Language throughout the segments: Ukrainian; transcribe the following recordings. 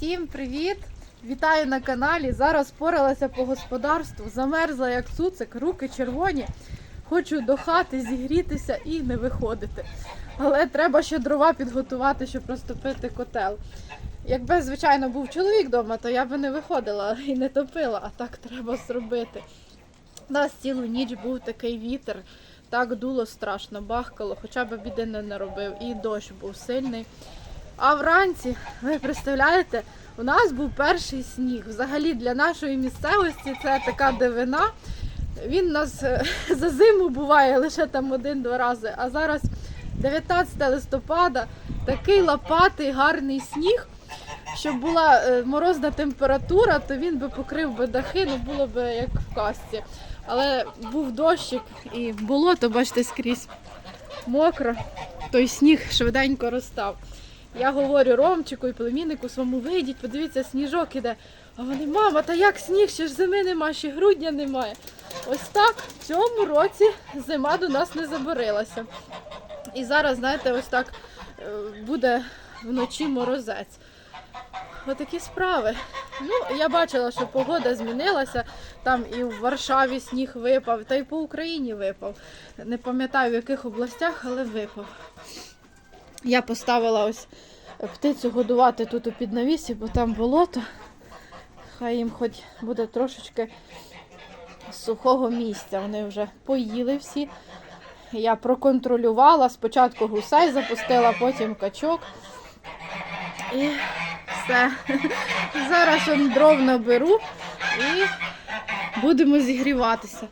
Всім привіт! Вітаю на каналі. Зараз поралася по господарству, замерзла як цуцик, руки червоні. Хочу до хати зігрітися і не виходити. Але треба ще дрова підготувати, щоб розтопити котел. Якби, звичайно, був чоловік вдома, то я би не виходила і не топила, а так треба зробити. У нас цілу ніч був такий вітер, так дуло страшно, бахкало, хоча б біди не наробив, і дощ був сильний. А вранці, ви представляєте, у нас був перший сніг. Взагалі для нашої місцевості це така дивина. Він нас е, за зиму буває лише там один-два рази. А зараз 19 листопада, такий лопатий гарний сніг. Щоб була е, морозна температура, то він би покрив би дахи, ну було б як в казці. Але був дощик і болото, бачите, скрізь мокро. Той сніг швиденько розстав. Я говорю Ромчику і племіннику своєму, вийдіть, подивіться, сніжок іде. А вони, мама, та як сніг, ще ж зими нема, ще грудня немає. Ось так в цьому році зима до нас не заборилася. І зараз, знаєте, ось так е, буде вночі морозець. Отакі справи. Ну, я бачила, що погода змінилася. Там і в Варшаві сніг випав, та й по Україні випав. Не пам'ятаю в яких областях, але випав. Я поставила ось птицю годувати тут у піднавісі, бо там болото. Хай їм хоч буде трошечки сухого місця. Вони вже поїли всі. Я проконтролювала. Спочатку гусей запустила, потім качок. І все. Зараз дров наберу і будемо зігріватися.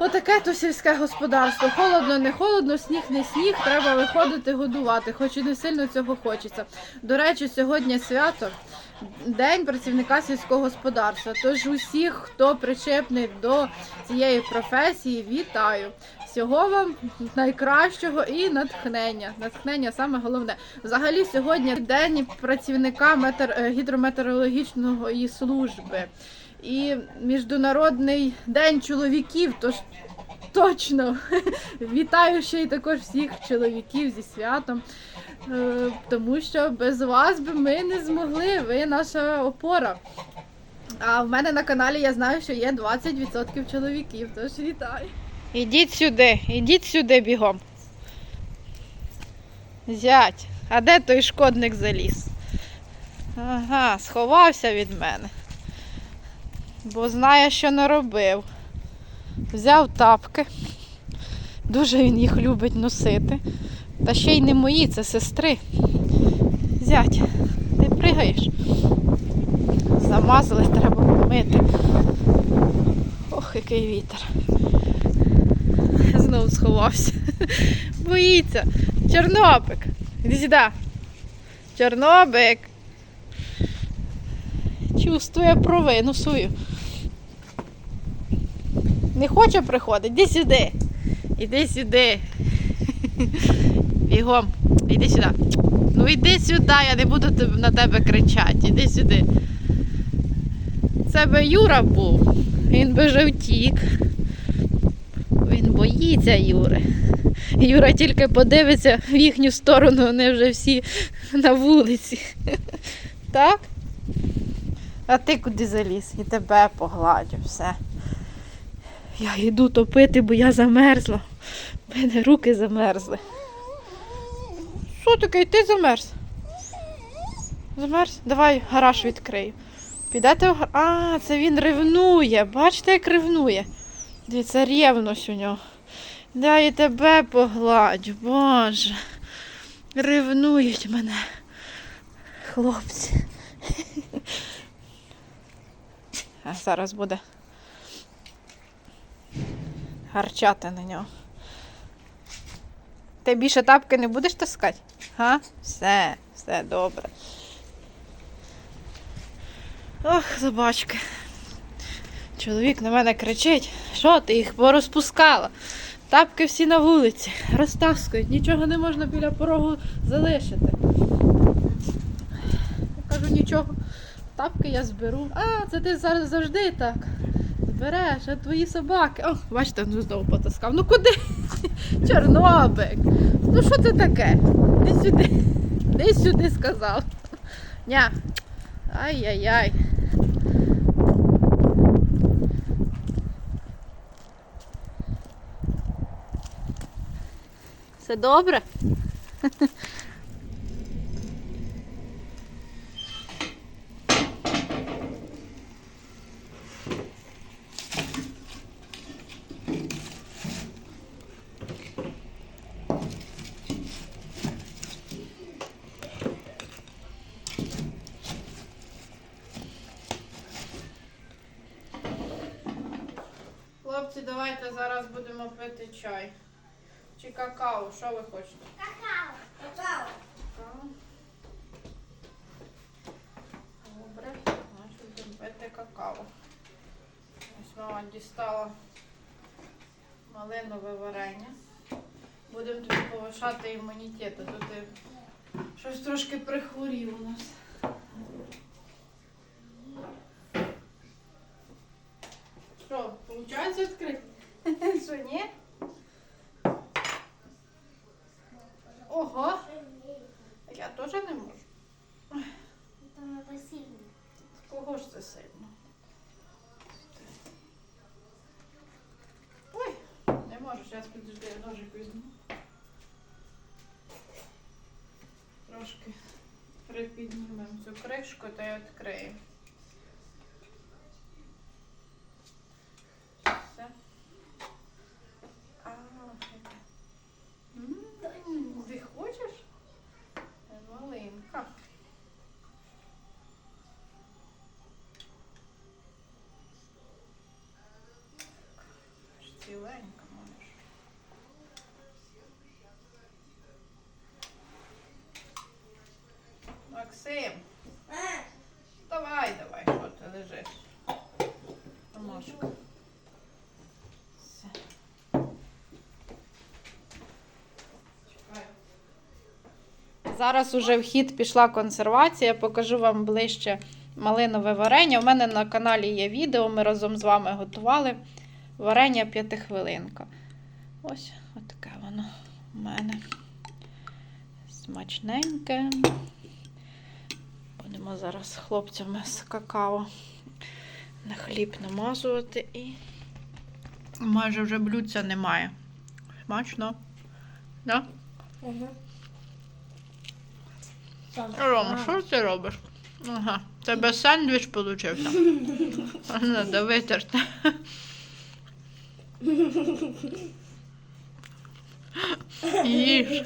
Отаке то сільське господарство. Холодно, не холодно, сніг, не сніг. Треба виходити годувати, хоч і не сильно цього хочеться. До речі, сьогодні свято. День працівника сільського господарства. Тож усіх, хто причепний до цієї професії, вітаю. Всього вам найкращого і натхнення. Натхнення саме головне. Взагалі, сьогодні день працівника метер... е, гідрометеорологічної служби і Міжнародний день чоловіків. Тож точно вітаю ще й також всіх чоловіків зі святом. Е, Тому що без вас би ми не змогли. Ви наша опора. А в мене на каналі я знаю, що є 20% чоловіків, тож вітаю. Ідіть сюди, ідіть сюди бігом. Зять, а де той шкодник заліз? Ага, сховався від мене. Бо знає, що наробив. Взяв тапки. Дуже він їх любить носити. Та ще й не мої, це сестри. Зять, ти пригаєш? Замазали, треба помити. Ох, який вітер. Знову сховався. Боїться. Чорнобик. Іди сюди. Чорнобик. Чувствує провину свою. Не хоче приходити? Іди сюди. Іди сюди. Бігом. Іди сюди. Ну йди сюди, я не буду на тебе кричати. Іди сюди. Це би Юра був. Він би вже втік. Він боїться Юри. Юра тільки подивиться в їхню сторону, вони вже всі на вулиці. Так? А ти куди заліз? І тебе погладю, все. Я йду топити, бо я замерзла. У мене руки замерзли. Що таке? Ти замерз? Замерз? Давай гараж відкрию. Підете в гараж. А, це він ревнує. Бачите, як ревнує. Дивіться, ревнощ у нього. Дай і тебе погладю, боже. Ревнують мене. Хлопці. А зараз буде гарчати на нього. Ти більше тапки не будеш таскати? Га? Все, все добре. Ох, собачки. Чоловік на мене кричить, що ти їх порозпускала? Тапки всі на вулиці, розтаскують, нічого не можна біля порогу залишити. Я кажу, нічого, тапки я зберу. А, це ти зараз завжди так. Збереш, а твої собаки. О, бачите, ну знову потаскав. Ну куди? Чорнобик. Ну що це таке? Іди сюди. Іди сюди сказав. Ня. Ай-яй-яй. Все добре? Хлопці, давайте зараз будемо пити чай. Чи какао, що ви хочете? Какао. Какао. Какао. Добре, значить будемо пити какао. Ось мама дістала малинове варення. Будемо тобі повишати імунітет. а то ти щось трошки прихворів у нас. Виходить відкрити? Що, ні? Ого, я теж не можу. Это надо сильно. Кого ж це сильно? Ой, не можу, зараз підожди, я ножик візьму. Трошки припіднімемо цю кришку та й відкриємо. Все. А, яка. М, Ти хочеш? Малинка. Ж Ціленька можеш. Максим, давай, давай, що ти лежиш? Все. Зараз уже в хід пішла консервація. Покажу вам ближче малинове варення. У мене на каналі є відео, ми разом з вами готували варення п'ятихвилинка. Ось отаке воно у мене. Смачненьке. Будемо зараз з хлопцями з какао на хліб намазувати і майже вже блюдця немає. Смачно. Да? Ага. Рома, що ти робиш? Ага, тебе сендвіч получився. Треба витерти. Їж.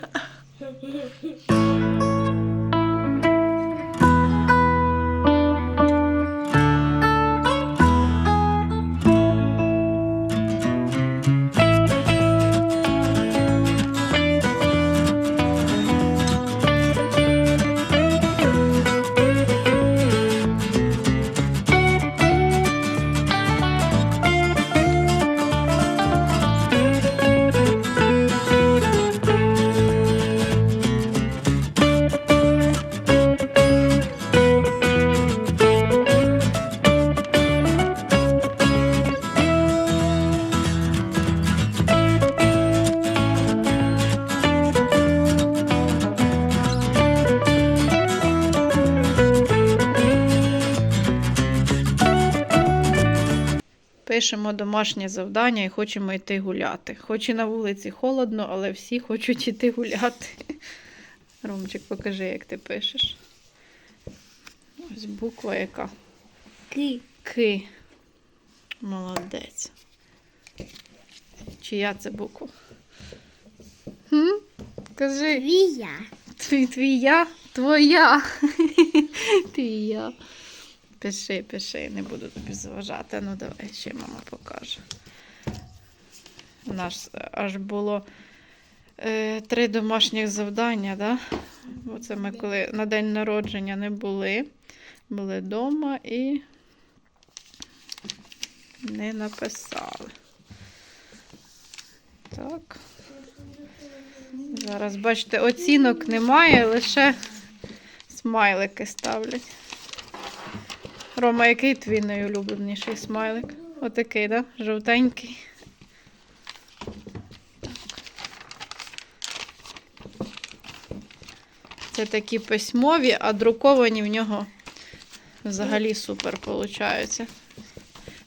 Пишемо домашнє завдання і хочемо йти гуляти. Хоч і на вулиці холодно, але всі хочуть йти гуляти. Ромчик, покажи, як ти пишеш. Ось буква яка. Ки. Ки. Молодець. Чия це буква? Хм? Кажи. Вия. Твій, твія? Твоя. Твія. Пиши, пиши, не буду тобі заважати. Ну давай ще мама покаже. У нас аж було е, три домашніх завдання, да? Бо це ми коли на день народження не були. Були вдома і не написали. Так. Зараз, бачите, оцінок немає, лише смайлики ставлять. Рома, який твій найулюбленіший смайлик? Отакий, да? Жовтенький. Це такі письмові, а друковані в нього Взагалі супер виходить.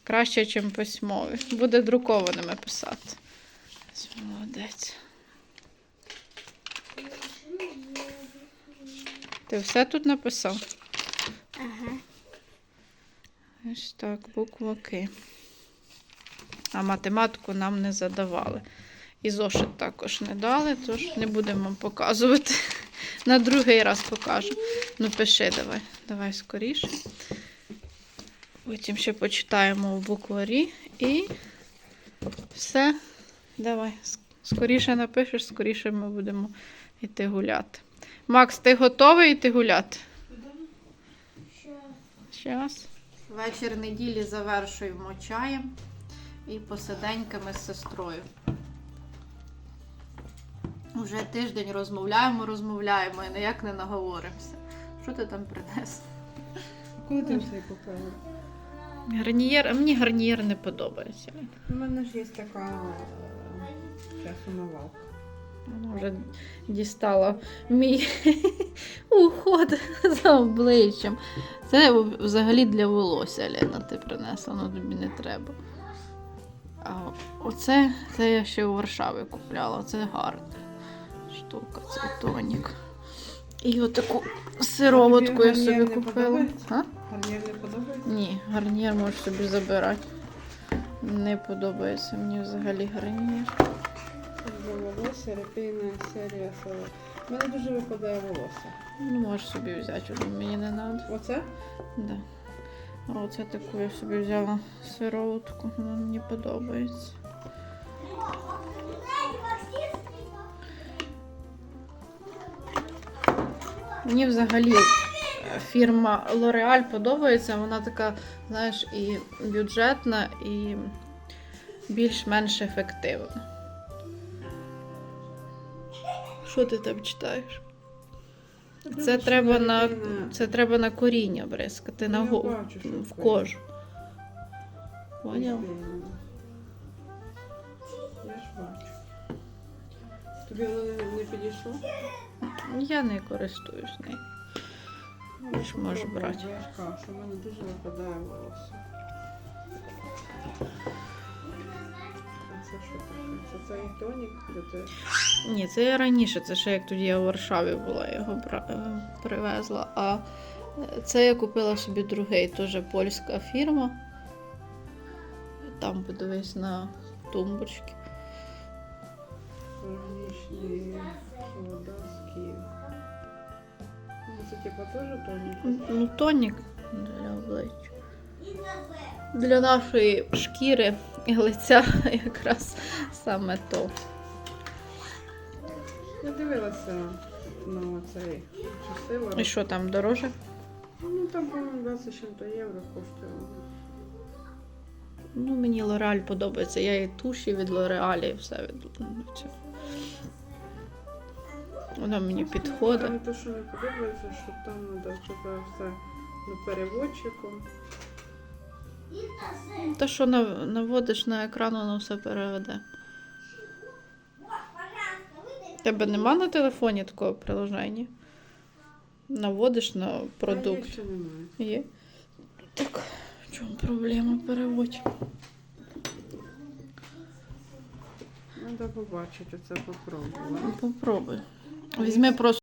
Краще, ніж письмові. Буде друкованими писати. Молодець. Ти все тут написав? Ага. Ось так, буква К. А математику нам не задавали. І зошит також не дали, тож не будемо показувати. На другий раз покажемо. Ну, пиши давай. Давай скоріше. Потім ще почитаємо в букварі і все. Давай. Скоріше напишеш, скоріше ми будемо йти гуляти. Макс, ти готовий йти гуляти? Щас. Вечір неділі завершуємо чаєм і посиденьками з сестрою. Уже тиждень розмовляємо, розмовляємо і ніяк не наговоримося. Що ти там принес? Коли ти все купила? Гарнієр, а мені гарнієр не подобається. У мене ж є така часомовалка. Вона вже дістала мій уход за обличчям. Це взагалі для волосся, Лена, ти принесла, воно тобі не треба. А оце це я ще у Варшаві купляла. Це гарна штука, це тонік. І отаку сироватку я собі купила. А? Гарнір не подобається? Ні, гарнір можеш собі забирати. Не подобається мені взагалі гарнір. Для волосся репейна серія сова. У мене дуже випадає волосся. Ну, можеш собі взяти, воно мені не треба. Оце? Да. А оце таку я собі взяла сироватку, вона мені подобається. Мені взагалі фірма L'Oreal подобається. Вона така, знаєш, і бюджетна, і більш-менш ефективна. Що ти там читаєш? Це треба на, це треба на коріння бризкати, на Я го- бачу, в кожу. Поняв? Я ж бачу. Тобі воно не, не підійшло? Я не користуюсь нею. Ну, ж можеш брати. Я ж кажу, що в мене дуже випадає волосся. Це що таке? Це цей тонік, Ні, це я раніше, це ще як тоді я у Варшаві була, його е, привезла. А е, це я купила собі другий, теж польська фірма. Там подивись на тумбочки. Ну, Це типа теж тонік? Ну, тонік для обличчя. Для нашої шкіри і лиця якраз саме то. Я дивилася на цей часи. І що там дороже? Ну там, по-моєму, 20 з чим-то євро коштує. Ну, мені L'Oreal подобається. Я і туші від L'Oreal, і все від цього. Воно мені підходить. Там те, що мені подобається, що там треба все до переводчику. Те, що наводиш на екран, воно все переведе. Тебе нема на телефоні такого приложення? Наводиш на продукт. Є. Так, в чому проблема? Переводь. Треба побачити, це попробувати. Попробуй. Візьми просто.